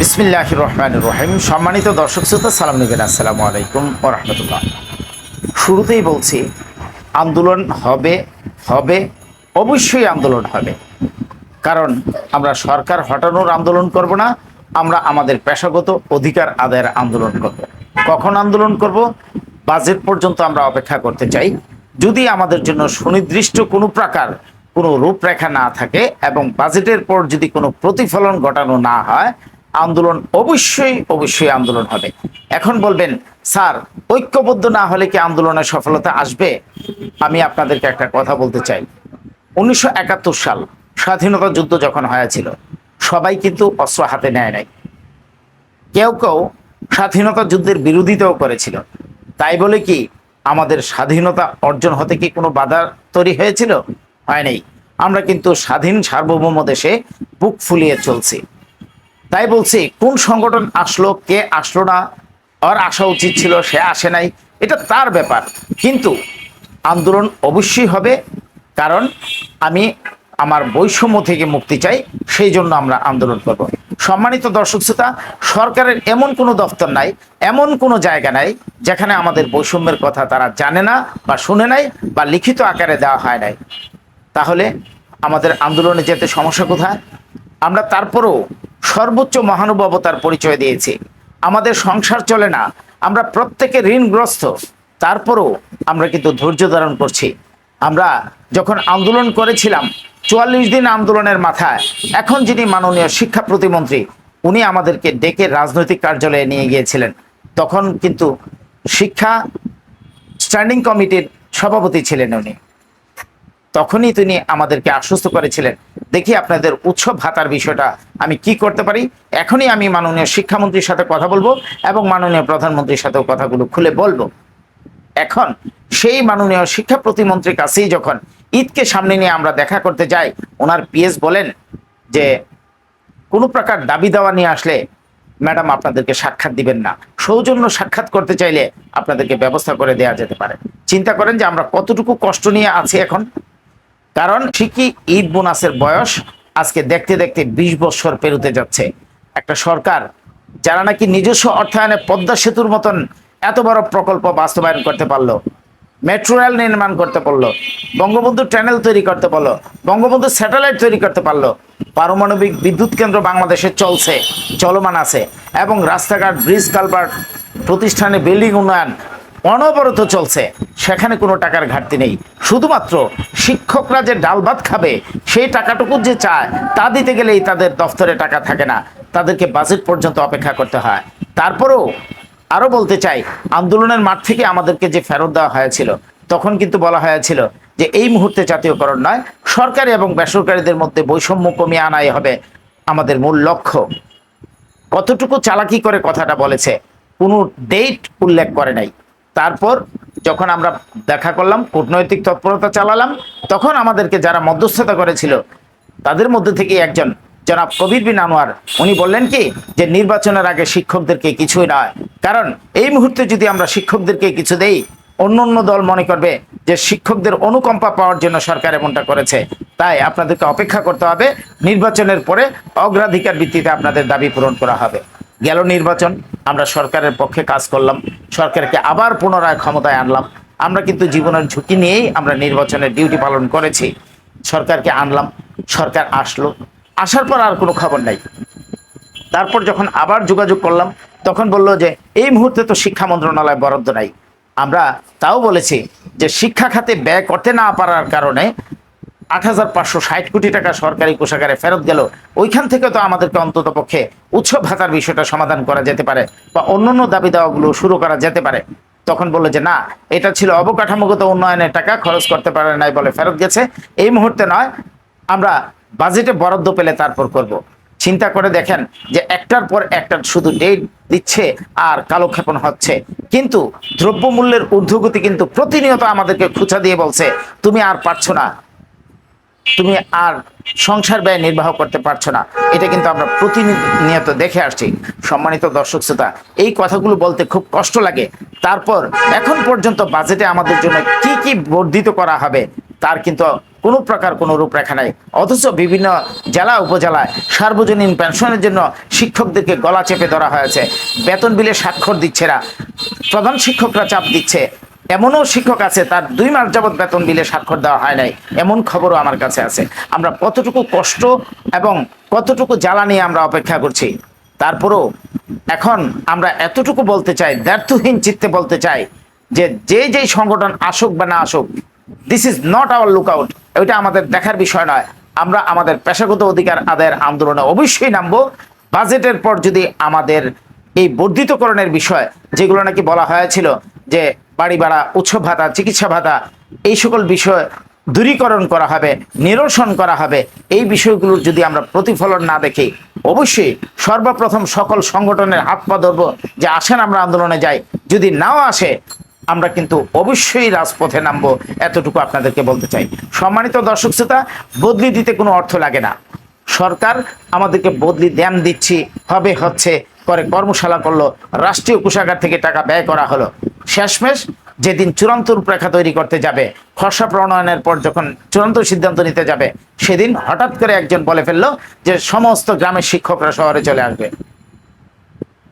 বিসমিল্লাহ রহমান রহিম সম্মানিত দর্শক শ্রোতা, সালাম নিবেন আসসালামু আলাইকুম ও শুরুতেই বলছি, আন্দোলন হবে হবে, অবশ্যই আন্দোলন হবে। কারণ আমরা সরকার হটানোর আন্দোলন করব না, আমরা আমাদের পেশাগত অধিকার আদায়ের আন্দোলন করব। কখন আন্দোলন করব? বাজেট পর্যন্ত আমরা অপেক্ষা করতে চাই। যদি আমাদের জন্য সুনির্দিষ্ট কোনো প্রকার কোনো রূপরেখা না থাকে এবং বাজেটের পর যদি কোনো প্রতিফলন ঘটানো না হয় আন্দোলন অবশ্যই অবশ্যই আন্দোলন হবে। এখন বলবেন, স্যার, ঐক্যবদ্ধ না হলে কি আন্দোলনের সফলতা আসবে? আমি আপনাদেরকে একটা কথা বলতে চাই। উনিশশো একাত্তর সাল, স্বাধীনতা যুদ্ধ যখন হয়েছিল, সবাই কিন্তু অস্ত্র হাতে নেয় নাই। কেউ কেউ স্বাধীনতা যুদ্ধের বিরোধিতাও করেছিল। তাই বলে কি, আমাদের স্বাধীনতা অর্জন হতে কি কোনো বাধা তৈরি হয়েছিল? হয় নাই। আমরা কিন্তু স্বাধীন সার্বভৌম দেশে বুক ফুলিয়ে চলছি। তাই বলছি, কোন সংগঠন আসলো, কে আসলো না, আর আসা উচিত ছিল, সে আসে নাই, এটা তার ব্যাপার। কিন্তু আন্দোলন অবশ্যই হবে, কারণ আমি আমার বৈষম্য থেকে মুক্তি চাই, সেই জন্য আমরা আন্দোলন করব। সম্মানিত দর্শক শ্রোতা, সরকারের এমন কোনো দফতর নাই, এমন কোনো জায়গা নাই, যেখানে আমাদের বৈষম্যের কথা তারা জানে না, বা শুনে নাই, বা লিখিত আকারে দেওয়া হয় নাই। তাহলে আমাদের আন্দোলনে যেতে সমস্যা কোথায়? আমরা তারপরেও সর্বোচ্চ মহানুভবতার পরিচয় দিয়েছে। আমাদের সংসার চলে না। আমরা প্রত্যেকে ঋণগ্রস্ত। তারপরও আমরা কিন্তু ধৈর্য ধারণ করছি। আমরা যখন আন্দোলন করেছিলাম, চুয়াল্লিশ দিন আন্দোলনের মাথায়, এখন যিনি মাননীয় শিক্ষা প্রতিমন্ত্রী, উনি আমাদেরকে ডেকে রাজনৈতিক কার্যালয়ে নিয়ে গিয়েছিলেন। তখন কিন্তু শিক্ষা স্ট্যান্ডিং কমিটির সভাপতি ছিলেন উনি। তখনই তিনি আমাদেরকে আশ্বস্ত করেছিলেন, দেখি আপনাদের উৎসব ভাতার বিষয়টা আমি কি করতে পারি? এখনই আমি মাননীয় শিক্ষামন্ত্রীর সাথে কথা বলব এবং মাননীয় প্রধানমন্ত্রীর সাথেও কথাগুলো খুলে বলব। এখন সেই মাননীয় শিক্ষা প্রতিমন্ত্রীর কাছেই যখন ঈদকে সামনে নিয়ে আমরা দেখা করতে যাই, ওনার পিএস বলেন যে, কোনো প্রকার দাবি দেওয়া নিয়ে আসলে ম্যাডাম আপনাদেরকে সাক্ষাৎ দিবেন না। সৌজন্য সাক্ষাৎ করতে চাইলে আপনাদেরকে ব্যবস্থা করে দেওয়া যেতে পারে। চিন্তা করেন যে আমরা কতটুকু কষ্ট নিয়ে আছি এখন? কারণ ঠিকই ঈদ বোনাসের বয়স আজকে দেখতে দেখতে বিশ বছর পেরোতে যাচ্ছে। একটা সরকার যারা নাকি নিজস্ব অর্থায়নে পদ্মা সেতুর মতন এত বড় প্রকল্প বাস্তবায়ন করতে পারল, মেট্রো রেল নির্মাণ করতে পারল, বঙ্গবন্ধু টানেল তৈরি করতে পারল, বঙ্গবন্ধু স্যাটেলাইট তৈরি করতে পারল, পারমাণবিক বিদ্যুৎ কেন্দ্র বাংলাদেশে চলছে, চলমান আছে এবং রাস্তাঘাট, ব্রিজ, কালভার্ট, প্রতিষ্ঠানে বিল্ডিং উন্নয়ন অনবরত চলছে। সেখানে কোনো টাকার ঘাটতি নেই। শুধুমাত্র শিক্ষকরা যে ডাল ভাত খাবে, সেই টাকাটুকু যে চায়, তা দিতে গেলেই তাদের দফতরে টাকা থাকে না। তাদেরকে বাজেট পর্যন্ত অপেক্ষা করতে হয়। তারপরেও আরও বলতে চাই, আন্দোলনের মাঠ থেকে আমাদেরকে যে ফেরত দেওয়া হয়েছিল, তখন কিন্তু বলা হয়েছিল যে এই মুহূর্তে জাতীয়করণ নয়, সরকারি এবং বেসরকারিদের মধ্যে বৈষম্য কমিয়ে আনাই হবে আমাদের মূল লক্ষ্য। কতটুকু চালাকি করে কথাটা বলেছে, কোনো ডেট উল্লেখ করে নাই। তারপর যখন আমরা দেখা করলাম, কূটনৈতিক তৎপরতা চালালাম, তখন আমাদেরকে যারা মধ্যস্থতা করেছিল, তাদের মধ্যে থেকে একজন, জনাব কবির বিন আনোয়ার, উনি বললেন কি, যে নির্বাচনের আগে শিক্ষকদেরকে কিছুই নয়। কারণ এই মুহূর্তে যদি আমরা শিক্ষকদেরকে কিছু দেই, অন্য অন্য দল মনে করবে যে শিক্ষকদের অনুকম্পা পাওয়ার জন্য সরকার এমনটা করেছে। তাই আপনাদেরকে অপেক্ষা করতে হবে, নির্বাচনের পরে অগ্রাধিকার ভিত্তিতে আপনাদের দাবি পূরণ করা হবে। গেল নির্বাচন, আমরা সরকারের পক্ষে কাজ করলাম, সরকারকে আবার পুনরায় ক্ষমতায় আনলাম। আমরা কিন্তু জীবনের ঝুঁকি নিয়েই আমরা নির্বাচনের ডিউটি পালন করেছি, সরকারকে আনলাম, সরকার আসলো। আসার পর আর কোনো খবর নাই। তারপর যখন আবার যোগাযোগ করলাম, তখন বলল যে, এই মুহূর্তে তো শিক্ষা মন্ত্রণালয় বরাদ্দ নাই। আমরা তাও বলেছি যে, শিক্ষা খাতে ব্যয় করতে না পারার কারণে আট হাজার পাঁচশো ষাট কোটি টাকা সরকারি কোষাগারে ফেরত গেল। ওইখান থেকে তো আমাদেরকে অন্তত পক্ষে উৎসব ভাতার বিষয়টা সমাধান করা যেতে পারে বা অন্যান্য দাবি দাওয়াগুলো শুরু করা যেতে পারে। তখন বলল যে, না, এটা ছিল অবকাঠামোগত উন্নয়নের টাকা, খরচ করতে পারে নাই বলে ফেরত গেছে। এই মুহূর্তে নয়, আমরা বাজেটে বরাদ্দ পেলে তারপর করব। চিন্তা করে দেখেন যে, একটার পর একটা শুধু ডেট দিচ্ছে আর কালক্ষেপণ হচ্ছে। কিন্তু দ্রব্যমূল্যের ঊর্ধ্বগতি কিন্তু প্রতিনিয়ত আমাদেরকে খুঁচা দিয়ে বলছে, তুমি আর পারছ না তুমি আর সংসার ব্যয় নির্বাহ করতে পারছ না। এটা কিন্তু আমরা প্রতিনিয়ত দেখে আসছি। সম্মানিত দর্শক শ্রোতা, এই কথাগুলো বলতে খুব কষ্ট লাগে। তারপর এখন পর্যন্ত বাজেটে আমাদের জন্য কি কি বর্ধিত করা হবে, তার কিন্তু কোনো প্রকার কোনো রূপরেখা নাই। অথচ বিভিন্ন জেলা উপজেলায় সার্বজনীন পেনশনের জন্য শিক্ষকদেরকে গলা চেপে ধরা হয়েছে। বেতন বিলে স্বাক্ষর দিচ্ছে না। প্রধান শিক্ষকরা চাপ দিচ্ছে। এমনও শিক্ষক আছে, তার দুই মাস যাবৎ বেতন বিলে স্বাক্ষর দেওয়া হয় নাই। এমন খবরও আমার কাছে আছে। আমরা কতটুকু কষ্ট এবং কতটুকু জ্বালা নিয়ে আমরা অপেক্ষা করছি, তারপরও এখন আমরা এতটুকু বলতে চাই, দ্ব্যর্থহীন চিত্তে বলতে চাই, যে যে যেই সংগঠন আসুক বা না আসুক this is not our lookout ওইটা আমাদের দেখার বিষয় নয়। আমরা আমাদের পেশাগত অধিকার আদায়ের আন্দোলনে অবশ্যই নামবো। বাজেটের পর যদি আমাদের এই বর্ধিতকরণের বিষয়, যেগুলো নাকি বলা হয়েছিল যে বাড়ি ভাড়া, উৎসব ভাতা, চিকিৎসা ভাতা, এই সকল বিষয় দূরীকরণ করা হবে, নিরসন করা হবে, এই বিষয়গুলোর যদি আমরা প্রতিফলন না দেখি, অবশ্যই সর্বপ্রথম সকল সংগঠনের হাত পা ধরবো যে আসেন আমরা আন্দোলনে যাই, যদি নাও আসে, আমরা কিন্তু অবশ্যই রাজপথে নামবো, এতটুকু আপনাদেরকে বলতে চাই। সম্মানিত দর্শক শ্রোতা, বদলি দিতে কোনো অর্থ লাগে না। সরকার আমাদেরকে বদলি দেন দিচ্ছি, হবে হচ্ছে করে কর্মশালা করল, রাষ্ট্রীয় কোষাগার থেকে টাকা ব্যয় করা হলো। শেষমেশ যেদিন চূড়ান্ত রূপরেখা তৈরি করতে যাবে, খসড়া প্রণয়নের পর যখন চূড়ান্ত সিদ্ধান্ত নিতে যাবে, সেদিন হঠাৎ করে একজন বলে ফেলল যে সমস্ত গ্রামের শিক্ষকরা শহরে চলে আসবে।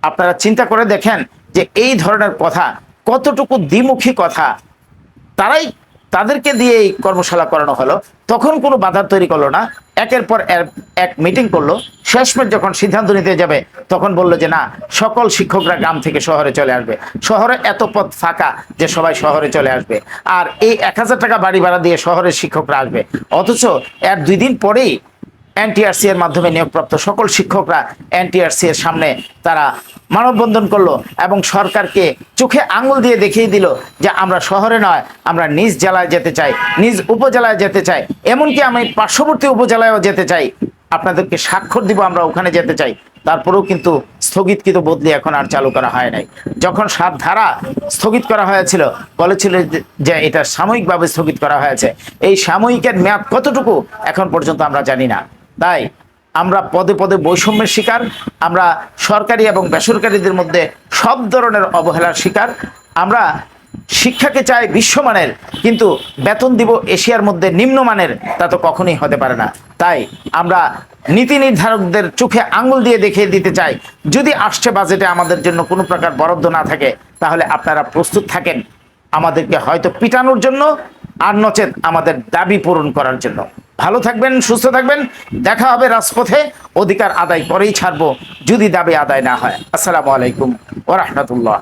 আপনারা চিন্তা করে দেখেন যে এই ধরনের কথা, কতটুকু দ্বিমুখী কথা, তারাই তাদেরকে দিয়ে এই কর্মশালা করানো হলো। তখন কোনো বাধা তৈরি করল না। একের পর এক- মিটিং করল। শেষমেশ যখন সিদ্ধান্ত নিতে যাবে, তখন বলল যে, না, সকল শিক্ষকরা গ্রাম থেকে শহরে চলে আসবে। শহরে এত পথ ফাঁকা যে সবাই শহরে চলে আসবে। আর এই এক হাজার টাকা বাড়ি ভাড়া দিয়ে শহরের শিক্ষকরা আসবে। অথচ এর দুই দিন পরেই এনটিআরসি এর মাধ্যমে নিয়োগপ্রাপ্ত সকল শিক্ষকরা এনটিআরসি এর সামনে তারা মানববন্ধন করল এবং সরকারকে চোখে আঙুল দিয়ে দেখিয়ে দিল যে আমরা শহরে নয়, আমরা নিজ জেলায় যেতে চাই, নিজ উপজেলায় যেতে চাই, এমনকি আমি পার্শ্ববর্তী উপজেলায়ও যেতে চাই। আপনাদেরকে স্বাক্ষর দিব, আমরা ওখানে যেতে চাই। তারপরেও কিন্তু স্থগিতকৃত বদলি এখন আর চালু করা হয় নাই। যখন সাত ধারা স্থগিত করা হয়েছিল, বলেছিল যে- এটা সাময়িকভাবে স্থগিত করা হয়েছে। এই সাময়িকের মেয়াদ কতটুকু, এখন পর্যন্ত আমরা জানি না। তাই আমরা পদে পদে বৈষম্যের শিকার, আমরা সরকারি এবং বেসরকারিদের মধ্যে সব ধরনের অবহেলার শিকার। আমরা শিক্ষাকে চাই বিশ্বমানের, কিন্তু বেতন দিব এশিয়ার মধ্যে নিম্নমানের, তা তো কখনোই হতে পারে না। তাই আমরা নীতি নির্ধারকদের চোখে আঙুল দিয়ে দেখিয়ে দিতে চাই, যদি আসছে বাজেটে আমাদের জন্য কোনো প্রকার বরাদ্দ না থাকে, তাহলে আপনারা প্রস্তুত থাকেন আমাদেরকে হয়তো পিটানোর জন্য আর নচেত আমাদের দাবি পূরণ করার জন্য। ভালো থাকবেন, সুস্থ থাকবেন। দেখা হবে রাজপথে। অধিকার আদায় করেই ছাড়বো, যদি দাবি আদায় না হয়। আসসালামু আলাইকুম ওরহমতুল্লাহ